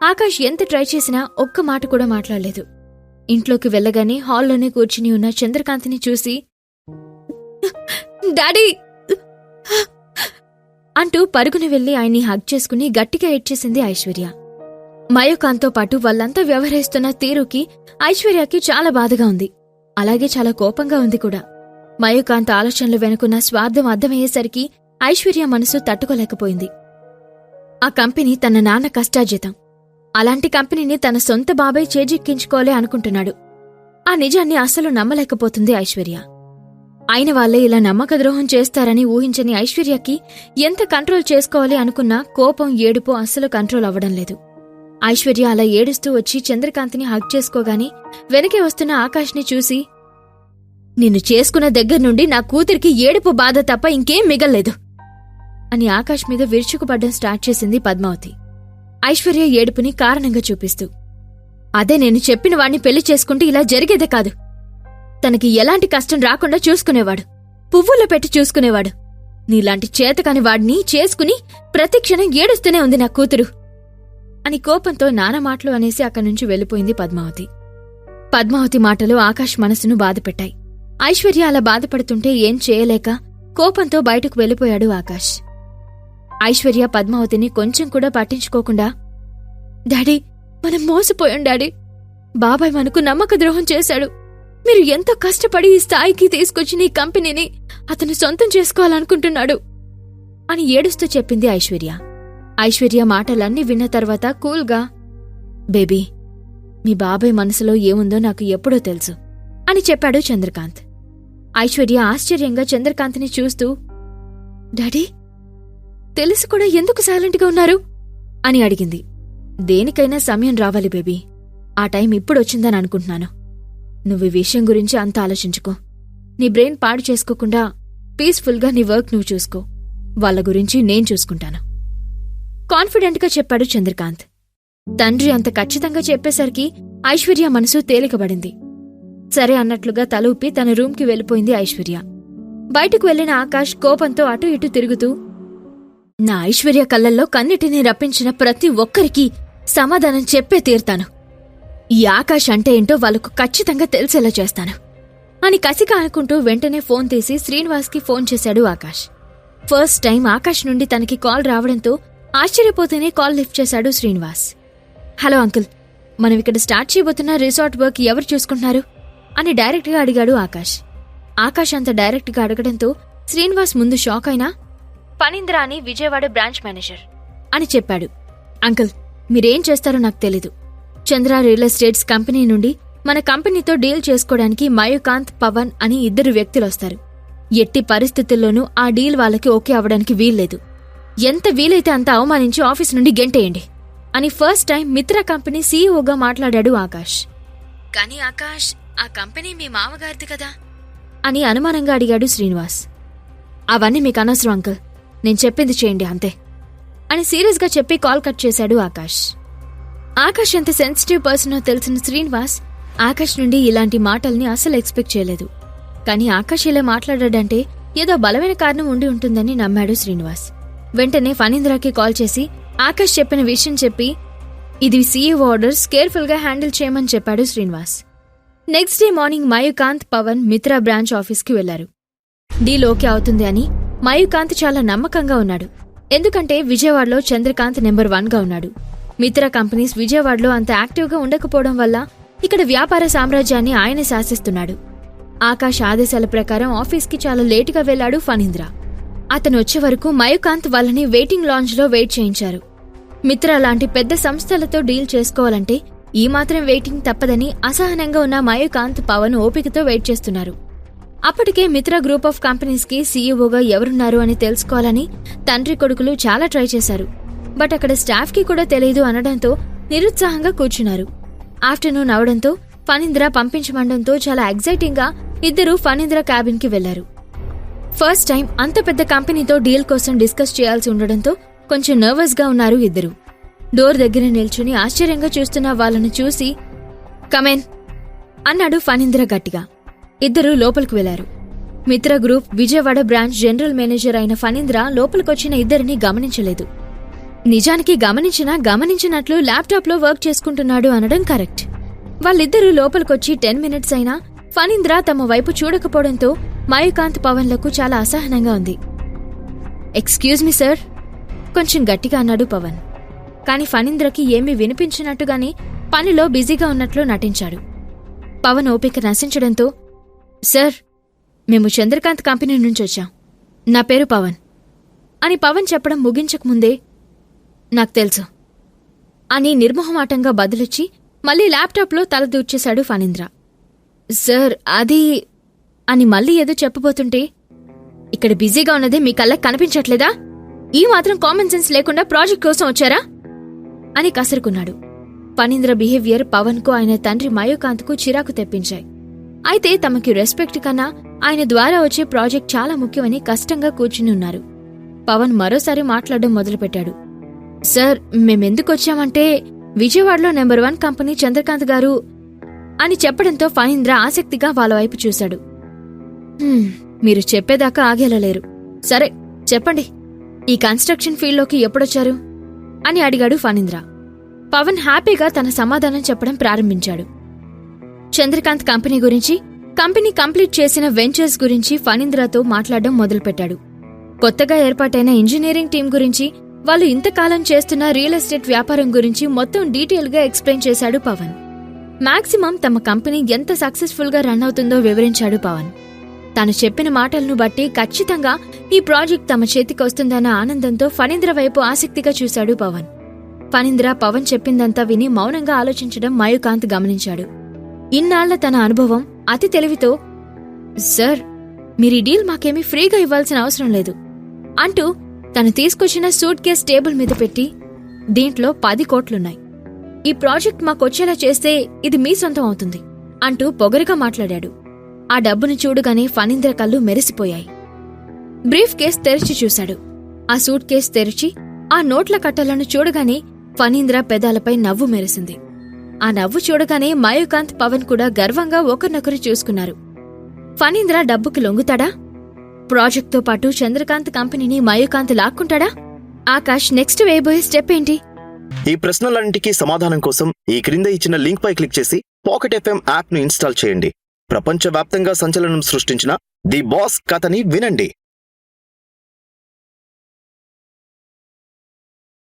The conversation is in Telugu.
ఆకాష్ ఎంత ట్రై చేసినా ఒక్క మాట కూడా మాట్లాడలేదు. ఇంట్లోకి వెళ్ళగానే హాల్లోనే కూర్చుని ఉన్న చంద్రకాంత్ని చూసి డాడీ! అంటూ పరుగున వెళ్ళి ఆయన్ని హగ్ చేసుకుని గట్టిగా ఏడ్చేసింది ఐశ్వర్య. మయోకాంత్తో పాటు వాళ్ళంతా వ్యవహరిస్తున్న తీరుకి ఐశ్వర్యకి చాలా బాధగా ఉంది. అలాగే చాలా కోపంగా ఉంది కూడా. మయోకాంత్ ఆలోచనలు వెనుకున్న స్వార్థం అర్థమయ్యేసరికి ఐశ్వర్య మనసు తట్టుకోలేకపోయింది. ఆ కంపెనీ తన నాన్న కష్టాజితం అలాంటి కంపెనీని తన సొంత బాబాయ్ చేజిక్కించుకోలే అనుకుంటున్నాడు. ఆ నిజాన్ని అస్సలు నమ్మలేకపోతుంది ఐశ్వర్య. అయిన వాళ్ళే ఇలా నమ్మక ద్రోహం చేస్తారని ఊహించని ఐశ్వర్యకి ఎంత కంట్రోల్ చేసుకోవాలి అనుకున్నా కోపం ఏడుపు అస్సలు కంట్రోల్ అవ్వడం లేదు. ఐశ్వర్య అలా ఏడుస్తూ వచ్చి చంద్రకాంత్ని హగ్ చేసుకోగాని వెనకే వస్తున్న ఆకాష్ని చూసి నిన్ను చేసుకున్న దగ్గర నుండి నా కూతురికి ఏడుపు బాధ తప్ప ఇంకేం మిగల్లేదు అని ఆకాష్ మీద విరుచుకుపడ్డం స్టార్ట్ చేసింది పద్మావతి. ఐశ్వర్య ఏడుపుని కారణంగా చూపిస్తూ అదే నేను చెప్పిన వాణ్ణి పెళ్ళి చేసుకుంటే ఇలా జరిగేదే కాదు. తనకి ఎలాంటి కష్టం రాకుండా చూసుకునేవాడు పువ్వుల్లో పెట్టి చూసుకునేవాడు. నీలాంటి చేతకాని వాడిని చేసుకుని ప్రతిక్షణం ఏడుస్తూనే ఉంది నా కూతురు అని కోపంతో నానా మాటలు అనేసి అక్కడి నుంచి వెళ్ళిపోయింది పద్మావతి. పద్మావతి మాటలు ఆకాష్ మనసును బాధపెట్టాయి. ఐశ్వర్య అలా బాధపడుతుంటే ఏం చేయలేక కోపంతో బయటకు వెళ్ళిపోయాడు ఆకాష్. ఐశ్వర్య పద్మావతిని కొంచెం కూడా పట్టించుకోకుండా డాడీ మనం మోసపోయాం డాడీ. బాబాయ్ మనకు నమ్మక ద్రోహం చేశాడు. మీరు ఎంతో కష్టపడి ఈ స్థాయికి తీసుకొచ్చిన ఈ కంపెనీని అతను సొంతం చేసుకోవాలనుకుంటున్నాడు? అని ఏడుస్తూ చెప్పింది ఐశ్వర్య. ఐశ్వర్య మాటలన్నీ విన్న తర్వాత కూల్గా బేబీ మీ బాబాయ్ మనసులో ఏముందో నాకు ఎప్పుడో తెలుసు అని చెప్పాడు చంద్రకాంత్. ఐశ్వర్య ఆశ్చర్యంగా చంద్రకాంత్ని చూస్తూ డాడీ తెలిసి కూడా ఎందుకు సైలెంట్గా ఉన్నారు? అని అడిగింది. దేనికైనా సమయం రావాలి బేబీ. ఆ టైం ఇప్పుడొచ్చిందని అనుకుంటున్నాను. నువ్వు ఈ విషయం గురించి అంత ఆలోచించుకో. నీ బ్రెయిన్ పాడు చేసుకోకుండా పీస్ఫుల్గా నీ వర్క్ నువ్వు చూసుకో. వాళ్ళ గురించి నేను చూసుకుంటాను. కాన్ఫిడెంట్గా చెప్పాడు చంద్రకాంత్. తండ్రి అంత ఖచ్చితంగా చెప్పేసరికి ఐశ్వర్య మనసు తేలికబడింది సరే అన్నట్లుగా తలూపి తన రూమ్కి వెళ్ళిపోయింది ఐశ్వర్య. బయటకు వెళ్ళిన ఆకాష్ కోపంతో అటు ఇటు తిరుగుతూ నా ఐశ్వర్య కళ్ళల్లో కన్నిటిని రప్పించిన ప్రతి ఒక్కరికి సమాధానం చెప్పే తీరుతాను. ఈ ఆకాష్ అంటే ఏంటో వాళ్ళకు ఖచ్చితంగా తెలిసేలా చేస్తాను. అని కసిగా అనుకుంటూ వెంటనే ఫోన్ తీసి శ్రీనివాస్కి ఫోన్ చేశాడు ఆకాష్. ఫస్ట్ టైం ఆకాష్ నుండి తనకి కాల్ రావడంతో ఆశ్చర్యపోతూనే కాల్ లిఫ్ట్ చేశాడు శ్రీనివాస్. హలో అంకుల్ మనం ఇక్కడ స్టార్ట్ చేయబోతున్న రిసార్ట్ వర్క్ ఎవరు చూసుకుంటున్నారు? అని డైరెక్ట్గా అడిగాడు ఆకాష్. ఆకాష్ అంత డైరెక్ట్గా అడగడంతో శ్రీనివాస్ ముందు షాక్ అయినా పనింద్ర అని విజయవాడ బ్రాంచ్ మేనేజర్. అని చెప్పాడు. అంకుల్ మీరేం చేస్తారో నాకు తెలీదు. చంద్ర రియల్ ఎస్టేట్స్ కంపెనీ నుండి మన కంపెనీతో డీల్ చేసుకోవడానికి మయూకాంత్ పవన్ అని ఇద్దరు వ్యక్తులొస్తారు ఎట్టి పరిస్థితుల్లోనూ ఆ డీల్ వాళ్ళకి ఓకే అవ్వడానికి వీల్లేదు. ఎంత వీలైతే అంత అవమానించి ఆఫీస్ నుండి గెంటేయండి అని ఫస్ట్ టైం మిత్ర కంపెనీ సీఈఓగా మాట్లాడాడు ఆకాష్. కానీ ఆకాష్ ఆ కంపెనీ మీ మామగారిది కదా? అని అనుమానంగా అడిగాడు శ్రీనివాస్. అవన్నీ మీకు అనవసరం అంకుల్. నేను చెప్పింది చేయండి అంతే అని సీరియస్గా చెప్పి కాల్ కట్ చేశాడు ఆకాష్. ఆకాష్ ఎంత సెన్సిటివ్ పర్సనో తెలిసిన శ్రీనివాస్ ఆకాష్ నుండి ఇలాంటి మాటల్ని అసలు ఎక్స్పెక్ట్ చేయలేదు. కానీ ఆకాష్ ఇలా మాట్లాడాడంటే ఏదో బలమైన కారణం ఉండి ఉంటుందని నమ్మాడు శ్రీనివాస్. వెంటనే ఫణీంద్రకి కాల్ చేసి ఆకాష్ చెప్పిన విషయం చెప్పి ఇది సీఈఓ ఆర్డర్స్ కేర్ఫుల్గా హ్యాండిల్ చేయమని చెప్పాడు Srinivas. Next day morning Mayukant Pavan Mitra branch ఆఫీస్కి వెళ్ళారు డీల్ ఓకే అవుతుంది అని మయూకాంత్ చాలా నమ్మకంగా ఉన్నాడు. ఎందుకంటే విజయవాడలో చంద్రకాంత్ నెంబర్ వన్గా ఉన్నాడు. మిత్ర కంపెనీస్ విజయవాడలో అంత యాక్టివ్గా ఉండకపోవడం వల్ల ఇక్కడ వ్యాపార సామ్రాజ్యాన్ని ఆయనే శాసిస్తున్నాడు. ఆకాష్ ఆదేశాల ప్రకారం ఆఫీస్కి చాలా లేటుగా వెళ్ళాడు ఫణీంద్ర. అతను వచ్చే వరకు మయూకాంత్ వాళ్ళని వెయిటింగ్ లాంజ్లో వెయిట్ చేయించారు. మిత్ర లాంటి పెద్ద సంస్థలతో డీల్ చేసుకోవాలంటే ఈ మాత్రం వెయిటింగ్ తప్పదని అసహనంగా ఉన్న మయూకాంత్ పవన్ ఓపికతో వెయిట్ చేస్తున్నారు. అప్పటికే మిత్ర గ్రూప్ ఆఫ్ కంపెనీస్కి సీఈఓగా ఎవరున్నారు అని తెలుసుకోవాలని తండ్రి కొడుకులు చాలా ట్రై చేశారు. బట్ అక్కడ స్టాఫ్కి కూడా తెలియదు అనడంతో నిరుత్సాహంగా కూర్చున్నారు. ఆఫ్టర్నూన్ అవడంతో ఫణీంద్ర పంపించమండంతో చాలా ఎగ్జైటింగ్గా ఇద్దరు ఫణీంద్ర క్యాబిన్కి వెళ్ళారు ఫస్ట్ టైం అంత పెద్ద కంపెనీతో డీల్ కోసం డిస్కస్ చేయాల్సి ఉండడంతో కొంచెం నర్వస్గా ఉన్నారు ఇద్దరు. డోర్ దగ్గర నిల్చుని ఆశ్చర్యంగా చూస్తున్న వాళ్ళను చూసి కమెన్ అన్నాడు ఫణీంద్ర గట్టిగా. ఇద్దరూ లోపలికి వెళ్ళారు. Mitra group Vijayawada branch general manager అయిన ఫణీంద్ర లోపలికొచ్చిన ఇద్దరిని గమనించలేదు. నిజానికి గమనించినా గమనించినట్లు ల్యాప్టాప్లో వర్క్ చేసుకుంటున్నాడు అనడం కరెక్ట్. వాళ్ళిద్దరూ లోపలికొచ్చి టెన్ మినిట్స్ అయినా ఫణీంద్ర తమ వైపు చూడకపోవడంతో మయూకాంత్ పవన్లకు చాలా అసహనంగా ఉంది. ఎక్స్క్యూజ్ మీ సార్ కొంచెం గట్టిగా అన్నాడు పవన్. కాని ఫణీంద్రకి ఏమీ వినిపించినట్టుగానే పనిలో బిజీగా ఉన్నట్లు నటించాడు. పవన్ ఓపిక నశించడంతో సార్ మేము చంద్రకాంత్ కంపెనీ నుంచి వచ్చాం. నా పేరు పవన్. అని పవన్ చెప్పడం ముగించకముందే నాకు తెలుసు. అని నిర్మోహమాటంగా బదులిచ్చి మళ్ళీ ల్యాప్టాప్లో తల దూర్చేశాడు ఫణీంద్ర. సార్ అది అని మళ్ళీ ఏదో చెప్పబోతుంటే ఇక్కడ బిజీగా ఉన్నది మీ కళ్ళకి కనిపించట్లేదా? ఈ మాత్రం కామన్ సెన్స్ లేకుండా ప్రాజెక్ట్ కోసం వచ్చారా? అని కసురుకున్నాడు. ఫణీంద్ర బిహేవియర్ పవన్కు ఆయన తండ్రి మయూకాంత్కు చిరాకు తెప్పించాయి. అయితే తమకి రెస్పెక్ట్ కన్నా ఆయన ద్వారా వచ్చే ప్రాజెక్ట్ చాలా ముఖ్యమని కష్టంగా కూర్చుని ఉన్నారు. పవన్ మరోసారి మాట్లాడడం మొదలుపెట్టాడు. సార్ మేమెందుకొచ్చామంటే విజయవాడలో నెంబర్ వన్ కంపెనీ చంద్రకాంత్ గారు అని చెప్పడంతో ఫణీంద్ర ఆసక్తిగా వాళ్ళ వైపు చూశాడు. మీరు చెప్పేదాకా ఆగేలా లేరు. సరే చెప్పండి. ఈ కన్స్ట్రక్షన్ ఫీల్డ్లోకి ఎప్పుడొచ్చారు? అని అడిగాడు ఫణీంద్ర. పవన్ హ్యాపీగా తన సమాధానం చెప్పడం ప్రారంభించాడు. చంద్రకాంత్ కంపెనీ గురించి కంపెనీ కంప్లీట్ చేసిన వెంచర్స్ గురించి ఫణీంద్రతో మాట్లాడడం మొదలుపెట్టాడు. కొత్తగా ఏర్పాటైన ఇంజనీరింగ్ టీం గురించి వాళ్ళు ఇంతకాలం చేస్తున్న రియల్ ఎస్టేట్ వ్యాపారం గురించి మొత్తం డీటెయిల్గా ఎక్స్ప్లెయిన్ చేశాడు పవన్. మాక్సిమం తమ కంపెనీ ఎంత సక్సెస్ఫుల్గా రన్ అవుతుందో వివరించాడు పవన్. తాను చెప్పిన మాటలను బట్టి ఖచ్చితంగా ఈ ప్రాజెక్ట్ తమ చేతికి వస్తుందన్న ఆనందంతో ఫణీంద్ర వైపు ఆసక్తిగా చూశాడు పవన్. ఫణీంద్ర పవన్ చెప్పిందంతా విని మౌనంగా ఆలోచించడం మయూకాంత్ గమనించాడు. ఇన్నాళ్ళ తన అనుభవం అతి తెలివితో సార్ మీరు ఈ డీల్ మాకేమీ ఫ్రీగా ఇవ్వాల్సిన అవసరం లేదు అంటూ తను తీసుకొచ్చిన సూట్ కేస్ టేబుల్ మీద పెట్టి దీంట్లో పది కోట్లున్నాయి. ఈ ప్రాజెక్ట్ మాకొచ్చేలా చేస్తే ఇది మీ సొంతం అవుతుంది అంటూ పొగరుగా మాట్లాడాడు. ఆ డబ్బును చూడగానే ఫణీంద్ర కళ్ళు మెరిసిపోయాయి. బ్రీఫ్ కేస్ తెరిచి చూశాడు. ఆ సూట్ కేస్ తెరిచి ఆ నోట్ల కట్టలను చూడగానే ఫణీంద్ర పెదాలపై నవ్వు మెరిసింది. ఆ నవ్వు చూడగానే మయూకాంత్ పవన్ కూడా గర్వంగా ఒకరినొకరు చూసుకున్నారు. ఫణీంద్ర డబ్బుకి లొంగుతాడా? ప్రాజెక్ట్తో పాటు చంద్రకాంత్ కంపెనీని మయూకాంత్ లాక్కుంటాడా? ఆకాష్ నెక్స్ట్ వేయబోయే స్టెప్ ఏంటి? ఈ ప్రశ్నలన్నింటికీ సమాధానం కోసం ఈ క్రింద ఇచ్చిన లింక్ పై క్లిక్ చేసి పాకెట్ ఎఫ్ఎం యాప్ను ఇన్స్టాల్ చేయండి. ప్రపంచవ్యాప్తంగా సంచలనం సృష్టించిన ది బాస్ కథని వినండి.